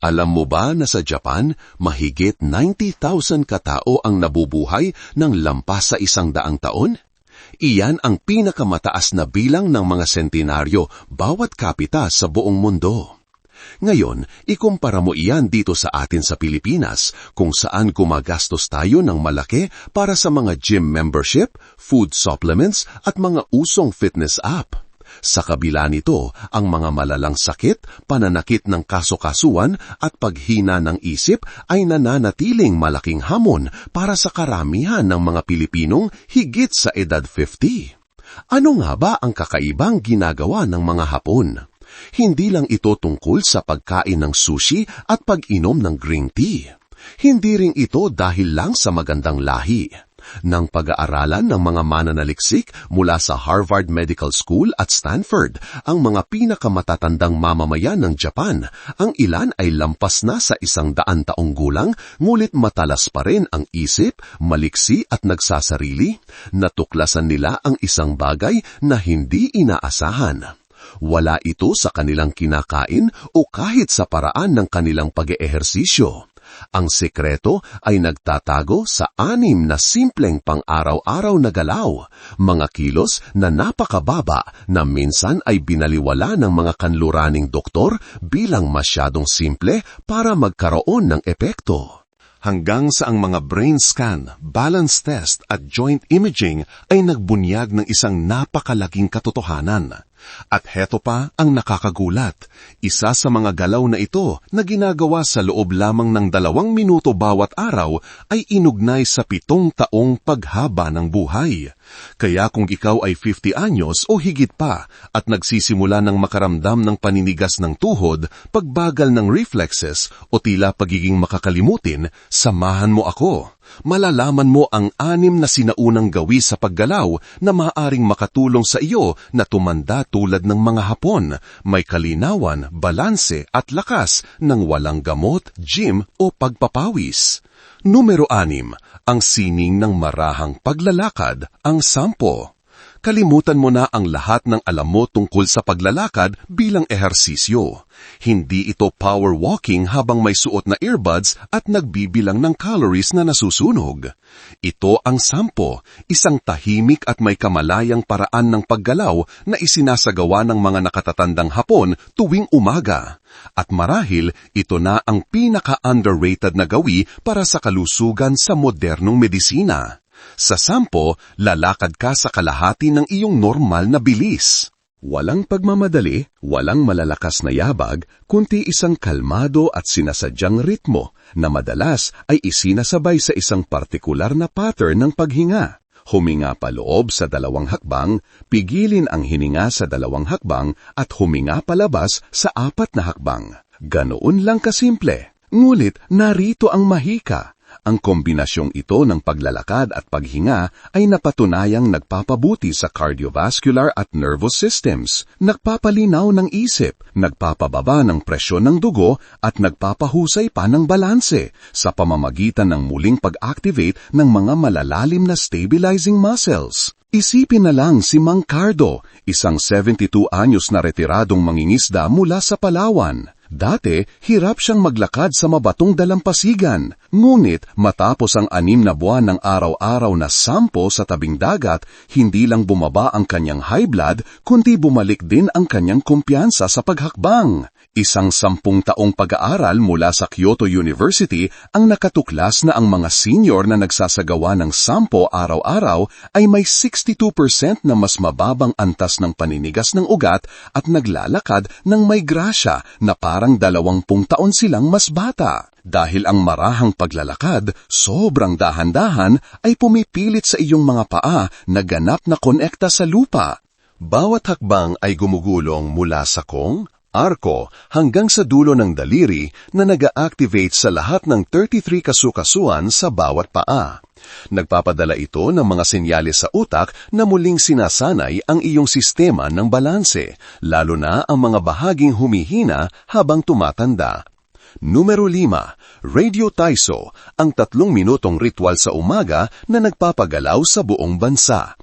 Alam mo ba na sa Japan, mahigit 90,000 katao ang nabubuhay ng lampas sa isang daang taon? Iyan ang pinakamataas na bilang ng mga sentinaryo bawat kapita sa buong mundo. Ngayon, ikumpara mo iyan dito sa atin sa Pilipinas kung saan gumagastos tayo ng malaki para sa mga gym membership, food supplements at mga usong fitness app. Sa kabila nito, ang mga malalang sakit, pananakit ng kasokasuan at paghina ng isip ay nananatiling malaking hamon para sa karamihan ng mga Pilipinong higit sa edad 50. Ano nga ba ang kakaibang ginagawa ng mga Hapon? Hindi lang ito tungkol sa pagkain ng sushi at pag-inom ng green tea. Hindi rin ito dahil lang sa magandang lahi ng pag-aaralan ng mga mananaliksik mula sa Harvard Medical School at Stanford, ang mga pinakamatatandang mamamayan ng Japan. Ang ilan ay lampas na sa isang daan taong gulang, ngulit matalas pa rin ang isip, maliksi at nagsasarili. Natuklasan nila ang isang bagay na hindi inaasahan. Wala ito sa kanilang kinakain o kahit sa paraan ng kanilang pag-eehersisyo. Ang sekreto ay nagtatago sa anim na simpleng pang-araw-araw na galaw, mga kilos na napakababa na minsan ay binaliwala ng mga kanluraning doktor bilang masyadong simple para magkaroon ng epekto hanggang sa ang mga brain scan, balance test at joint imaging ay nagbunyag ng isang napakalaking katotohanan. At heto pa ang nakakagulat. Isa sa mga galaw na ito na ginagawa sa loob lamang ng dalawang minuto bawat araw ay inugnay sa pitong taong paghaba ng buhay. Kaya kung ikaw ay 50 anyos o higit pa at nagsisimula ng makaramdam ng paninigas ng tuhod, pagbagal ng reflexes o tila pagiging makakalimutin, samahan mo ako. Malalaman mo ang anim na sinaunang gawi sa paggalaw na maaaring makatulong sa iyo na tumanda tulad ng mga hapon, may kalinawan, balanse at lakas ng walang gamot, gym o pagpapawis. Numero anim, ang sining ng marahang paglalakad, ang sampo. Kalimutan mo na ang lahat ng alam mo tungkol sa paglalakad bilang ehersisyo. Hindi ito power walking habang may suot na earbuds at nagbibilang ng calories na nasusunog. Ito ang sampo, isang tahimik at may kamalayang paraan ng paggalaw na isinasagawa ng mga nakatatandang hapon tuwing umaga. At marahil, ito na ang pinaka-underrated na gawi para sa kalusugan sa modernong medisina. Sa sampo, lalakad ka sa kalahati ng iyong normal na bilis. Walang pagmamadali, walang malalakas na yabag, kundi isang kalmado at sinasadyang ritmo na madalas ay isinasabay sa isang partikular na pattern ng paghinga. Huminga pa loob sa dalawang hakbang, pigilin ang hininga sa dalawang hakbang at huminga palabas sa apat na hakbang. Ganoon lang kasimple. Ngulit narito ang mahika ang kombinasyong ito ng paglalakad at paghinga ay napatunayang nagpapabuti sa cardiovascular at nervous systems, nagpapalinaw ng isip, nagpapababa ng presyon ng dugo at nagpapahusay pa ng balanse sa pamamagitan ng muling pag-activate ng mga malalalim na stabilizing muscles. Isipin na lang si Mang Cardo, isang 72 anyos na retiradong mangingisda mula sa Palawan. Dati, hirap siyang maglakad sa mabatong dalampasigan. Ngunit matapos ang anim na buwan ng araw-araw na sampo sa tabing dagat, hindi lang bumaba ang kanyang high blood, kundi bumalik din ang kanyang kumpiyansa sa paghakbang. Isang sampung taong pag-aaral mula sa Kyoto University ang nakatuklas na ang mga senior na nagsasagawa ng sampo araw-araw ay may 62% na mas mababang antas ng paninigas ng ugat at naglalakad ng may grasya na parang dalawampung taon silang mas bata. Dahil ang marahang paglalakad, sobrang dahan-dahan ay pumipilit sa iyong mga paa na ganap na konekta sa lupa. Bawat hakbang ay gumugulong mula sa kong, arko hanggang sa dulo ng daliri na nag-activate sa lahat ng 33 kasukasuan sa bawat paa. Nagpapadala ito ng mga senyales sa utak na muling sinasanay ang iyong sistema ng balanse, lalo na ang mga bahaging humihina habang tumatanda. Numero 5, Radio Taiso, ang tatlong minutong ritual sa umaga na nagpapagalaw sa buong bansa.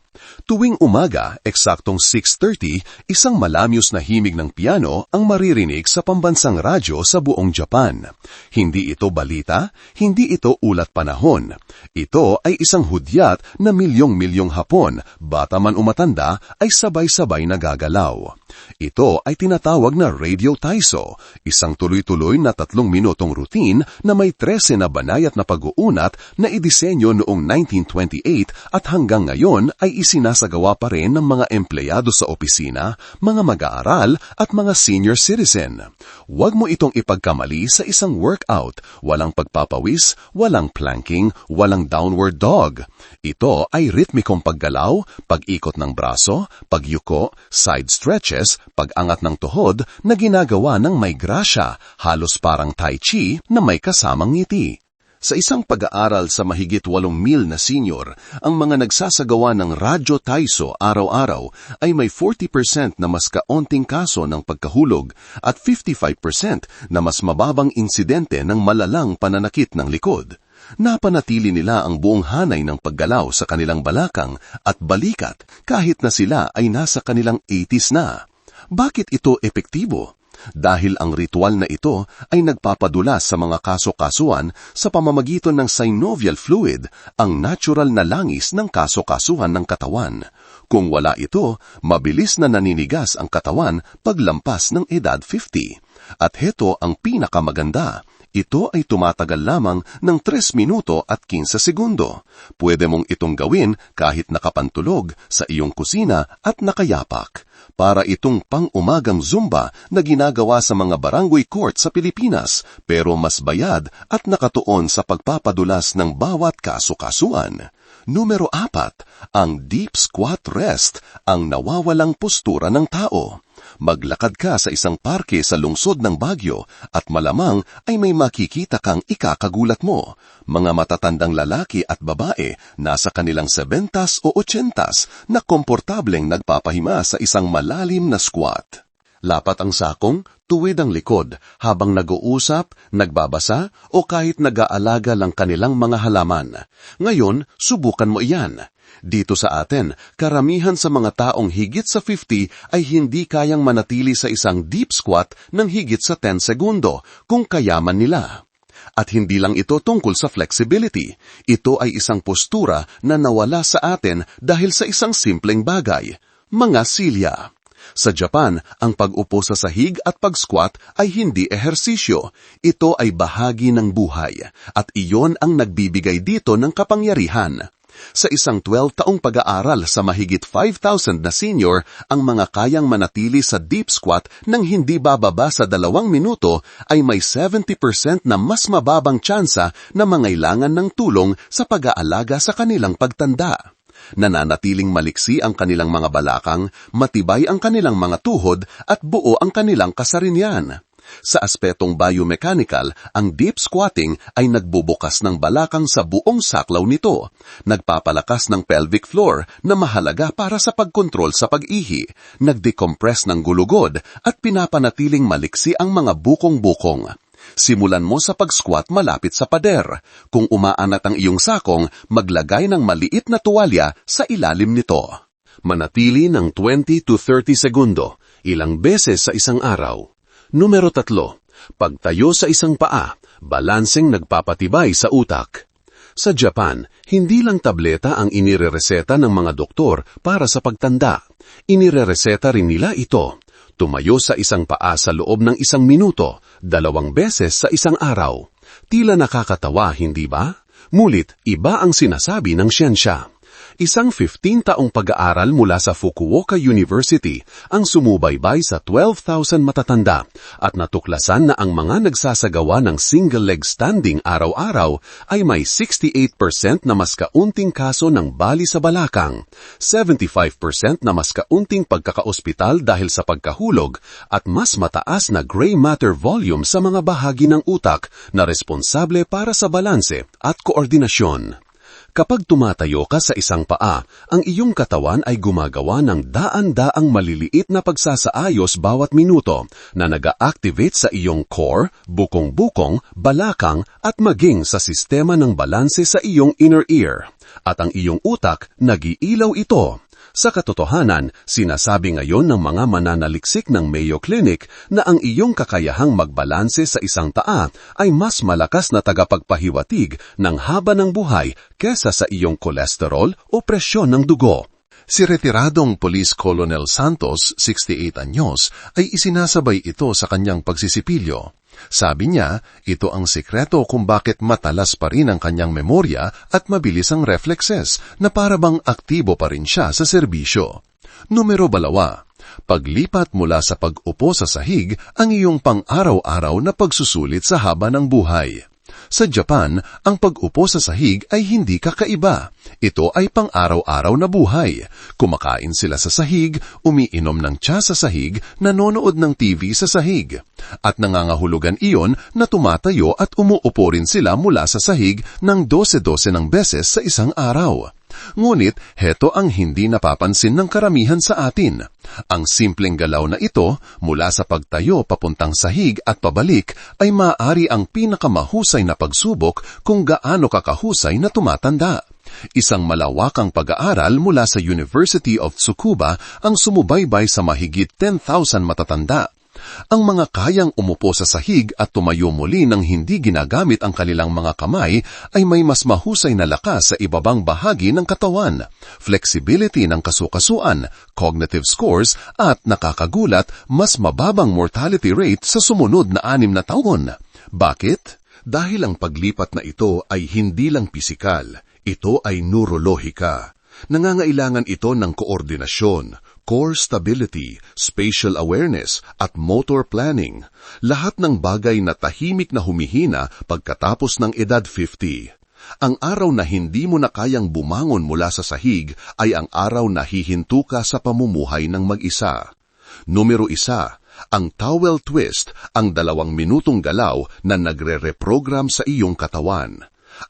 Tuwing umaga, eksaktong 6.30, isang malamyos na himig ng piano ang maririnig sa pambansang radyo sa buong Japan. Hindi ito balita, hindi ito ulat panahon. Ito ay isang hudyat na milyong-milyong Hapon, bata man umatanda, ay sabay-sabay nagagalaw. Ito ay tinatawag na Radio Taiso, isang tuloy-tuloy na tatlong minutong routine na may 13 na banayat na pag-uunat na idisenyo noong 1928 at hanggang ngayon ay isinasagawa pa rin ng mga empleyado sa opisina, mga mag-aaral at mga senior citizen. Huwag mo itong ipagkamali sa isang workout, walang pagpapawis, walang planking, walang downward dog. Ito ay ritmikong paggalaw, pag-ikot ng braso, pagyuko, side stretches, pag-angat ng tuhod na ginagawa ng may grasya, halos parang tai chi na may kasamang ngiti. Sa isang pag-aaral sa mahigit 8,000 na senior, ang mga nagsasagawa ng radyo taiso araw-araw ay may 40% na mas kaonting kaso ng pagkahulog at 55% na mas mababang insidente ng malalang pananakit ng likod. Napanatili nila ang buong hanay ng paggalaw sa kanilang balakang at balikat kahit na sila ay nasa kanilang 80s na. Bakit ito epektibo? Dahil ang ritual na ito ay nagpapadula sa mga kaso-kasuan sa pamamagitan ng synovial fluid, ang natural na langis ng kaso-kasuhan ng katawan. Kung wala ito, mabilis na naninigas ang katawan paglampas ng edad 50. At heto ang pinakamaganda. Ito ay tumatagal lamang ng 3 minuto at 15 segundo. Pwede mong itong gawin kahit nakapantulog sa iyong kusina at nakayapak para itong pang-umagang zumba na ginagawa sa mga barangay court sa Pilipinas pero mas bayad at nakatuon sa pagpapadulas ng bawat kaso-kasuan. Numero apat, ang deep squat rest, ang nawawalang postura ng tao. Maglakad ka sa isang parke sa lungsod ng Bagyo at malamang ay may makikita kang ikakagulat mo. Mga matatandang lalaki at babae nasa kanilang 70s o 80s na komportableng nagpapahima sa isang malalim na squat. Lapat ang sakong, tuwid ang likod habang nag-uusap, nagbabasa o kahit nag-aalaga lang kanilang mga halaman. Ngayon, subukan mo iyan. Dito sa atin, karamihan sa mga taong higit sa 50 ay hindi kayang manatili sa isang deep squat ng higit sa 10 segundo kung kayaman nila. At hindi lang ito tungkol sa flexibility. Ito ay isang postura na nawala sa atin dahil sa isang simpleng bagay, mga silya. Sa Japan, ang pag-upo sa sahig at pag-squat ay hindi ehersisyo. Ito ay bahagi ng buhay at iyon ang nagbibigay dito ng kapangyarihan. Sa isang 12 taong pag-aaral sa mahigit 5,000 na senior, ang mga kayang manatili sa deep squat nang hindi bababa sa dalawang minuto ay may 70% na mas mababang tsansa na mangailangan ng tulong sa pag-aalaga sa kanilang pagtanda nananatiling maliksi ang kanilang mga balakang, matibay ang kanilang mga tuhod at buo ang kanilang kasarinian. Sa aspetong biomechanical, ang deep squatting ay nagbubukas ng balakang sa buong saklaw nito, nagpapalakas ng pelvic floor na mahalaga para sa pagkontrol sa pag-ihi, nagdecompress ng gulugod at pinapanatiling maliksi ang mga bukong-bukong. Simulan mo sa pag-squat malapit sa pader. Kung umaanat ang iyong sakong, maglagay ng maliit na tuwalya sa ilalim nito. Manatili ng 20 to 30 segundo, ilang beses sa isang araw. Numero tatlo, pagtayo sa isang paa, balanseng nagpapatibay sa utak. Sa Japan, hindi lang tableta ang inirereseta ng mga doktor para sa pagtanda. Inirereseta rin nila ito. Tumayo sa isang paa sa loob ng isang minuto, dalawang beses sa isang araw. Tila nakakatawa, hindi ba? Mulit, iba ang sinasabi ng siyensya. Isang 15 taong pag-aaral mula sa Fukuoka University ang sumubaybay sa 12,000 matatanda at natuklasan na ang mga nagsasagawa ng single leg standing araw-araw ay may 68% na mas kaunting kaso ng bali sa balakang, 75% na mas kaunting pagkakaospital dahil sa pagkahulog at mas mataas na gray matter volume sa mga bahagi ng utak na responsable para sa balanse at koordinasyon. Kapag tumatayo ka sa isang paa, ang iyong katawan ay gumagawa ng daan-daang maliliit na pagsasaayos bawat minuto na nag-activate sa iyong core, bukong-bukong, balakang at maging sa sistema ng balanse sa iyong inner ear. At ang iyong utak, nagiilaw ito. Sa katotohanan, sinasabi ngayon ng mga mananaliksik ng Mayo Clinic na ang iyong kakayahang magbalanse sa isang taa ay mas malakas na tagapagpahiwatig ng haba ng buhay kesa sa iyong kolesterol o presyon ng dugo. Si retiradong Police Colonel Santos, 68 anyos, ay isinasabay ito sa kanyang pagsisipilyo. Sabi niya, ito ang sekreto kung bakit matalas pa rin ang kanyang memorya at mabilis ang reflexes na parabang aktibo pa rin siya sa serbisyo. Numero balawa, paglipat mula sa pag-upo sa sahig ang iyong pang-araw-araw na pagsusulit sa haba ng buhay. Sa Japan, ang pag-upo sa sahig ay hindi kakaiba. Ito ay pang-araw-araw na buhay. Kumakain sila sa sahig, umiinom ng tsa sa sahig, nanonood ng TV sa sahig. At nangangahulugan iyon na tumatayo at umuupo rin sila mula sa sahig ng 12-12 ng beses sa isang araw. Ngunit heto ang hindi napapansin ng karamihan sa atin. Ang simpleng galaw na ito, mula sa pagtayo papuntang sahig at pabalik, ay maaari ang pinakamahusay na pagsubok kung gaano kakahusay na tumatanda. Isang malawakang pag-aaral mula sa University of Tsukuba ang sumubaybay sa mahigit 10,000 matatanda ang mga kayang umupo sa sahig at tumayo muli nang hindi ginagamit ang kanilang mga kamay ay may mas mahusay na lakas sa ibabang bahagi ng katawan, flexibility ng kasukasuan, cognitive scores at nakakagulat mas mababang mortality rate sa sumunod na anim na taon. Bakit? Dahil ang paglipat na ito ay hindi lang pisikal, ito ay neurolohika. Nangangailangan ito ng koordinasyon, core stability, spatial awareness, at motor planning. Lahat ng bagay na tahimik na humihina pagkatapos ng edad 50. Ang araw na hindi mo na kayang bumangon mula sa sahig ay ang araw na hihinto ka sa pamumuhay ng mag-isa. Numero isa, ang towel twist, ang dalawang minutong galaw na nagre-reprogram sa iyong katawan.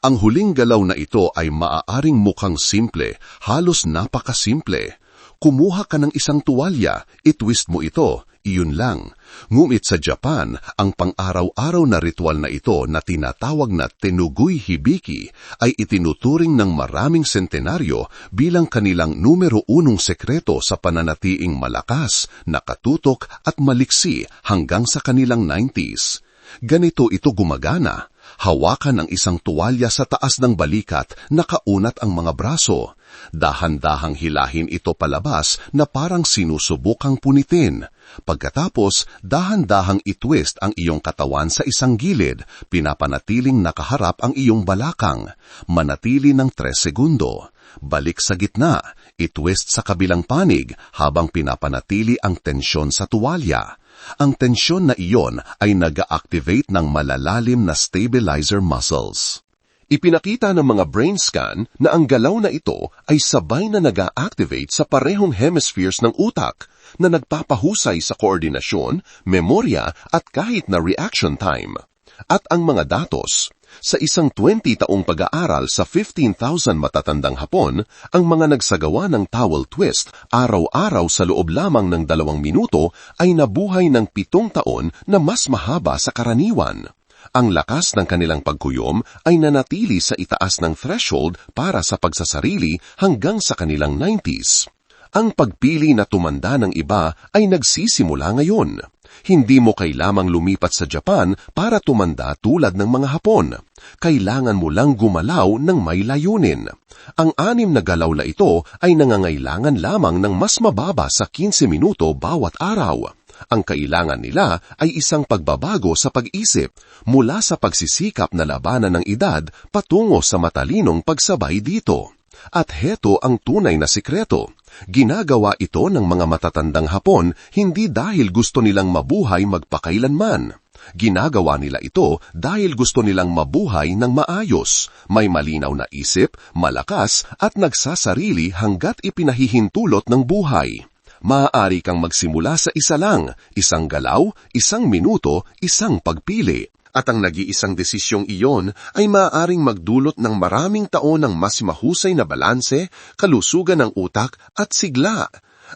Ang huling galaw na ito ay maaaring mukhang simple, halos napakasimple. Kumuha ka ng isang tuwalya, itwist mo ito, iyon lang. Ngumit sa Japan, ang pang-araw-araw na ritual na ito na tinatawag na Tenuguy Hibiki ay itinuturing ng maraming sentenaryo bilang kanilang numero unong sekreto sa pananatiing malakas, nakatutok at maliksi hanggang sa kanilang 90s. Ganito ito gumagana. Hawakan ang isang tuwalya sa taas ng balikat, nakaunat ang mga braso. Dahan-dahang hilahin ito palabas na parang sinusubukang punitin. Pagkatapos, dahan-dahang itwist ang iyong katawan sa isang gilid, pinapanatiling nakaharap ang iyong balakang. Manatili ng 3 segundo. Balik sa gitna, itwist sa kabilang panig habang pinapanatili ang tensyon sa tuwalya. Ang tensyon na iyon ay nag-activate ng malalalim na stabilizer muscles. Ipinakita ng mga brain scan na ang galaw na ito ay sabay na nag-activate sa parehong hemispheres ng utak na nagpapahusay sa koordinasyon, memorya at kahit na reaction time. At ang mga datos, sa isang 20 taong pag-aaral sa 15,000 matatandang Hapon, ang mga nagsagawa ng towel twist araw-araw sa loob lamang ng dalawang minuto ay nabuhay ng pitong taon na mas mahaba sa karaniwan. Ang lakas ng kanilang pagkuyom ay nanatili sa itaas ng threshold para sa pagsasarili hanggang sa kanilang 90s. Ang pagpili na tumanda ng iba ay nagsisimula ngayon. Hindi mo kailamang lumipat sa Japan para tumanda tulad ng mga Hapon. Kailangan mo lang gumalaw ng may layunin. Ang anim na galaw na ito ay nangangailangan lamang ng mas mababa sa 15 minuto bawat araw. Ang kailangan nila ay isang pagbabago sa pag-isip mula sa pagsisikap na labanan ng edad patungo sa matalinong pagsabay dito. At heto ang tunay na sikreto. Ginagawa ito ng mga matatandang Hapon hindi dahil gusto nilang mabuhay magpakailanman. Ginagawa nila ito dahil gusto nilang mabuhay ng maayos, may malinaw na isip, malakas at nagsasarili hanggat ipinahihintulot ng buhay. Maaari kang magsimula sa isa lang, isang galaw, isang minuto, isang pagpili. At ang nag-iisang desisyong iyon ay maaaring magdulot ng maraming taon ng mas mahusay na balanse, kalusugan ng utak at sigla.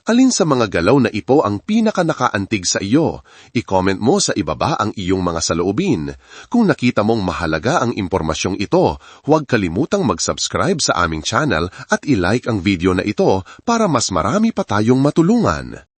Alin sa mga galaw na ito ang pinaka-nakaantig sa iyo? I-comment mo sa ibaba ang iyong mga saloobin. Kung nakita mong mahalaga ang impormasyong ito, huwag kalimutang mag-subscribe sa aming channel at i-like ang video na ito para mas marami pa tayong matulungan.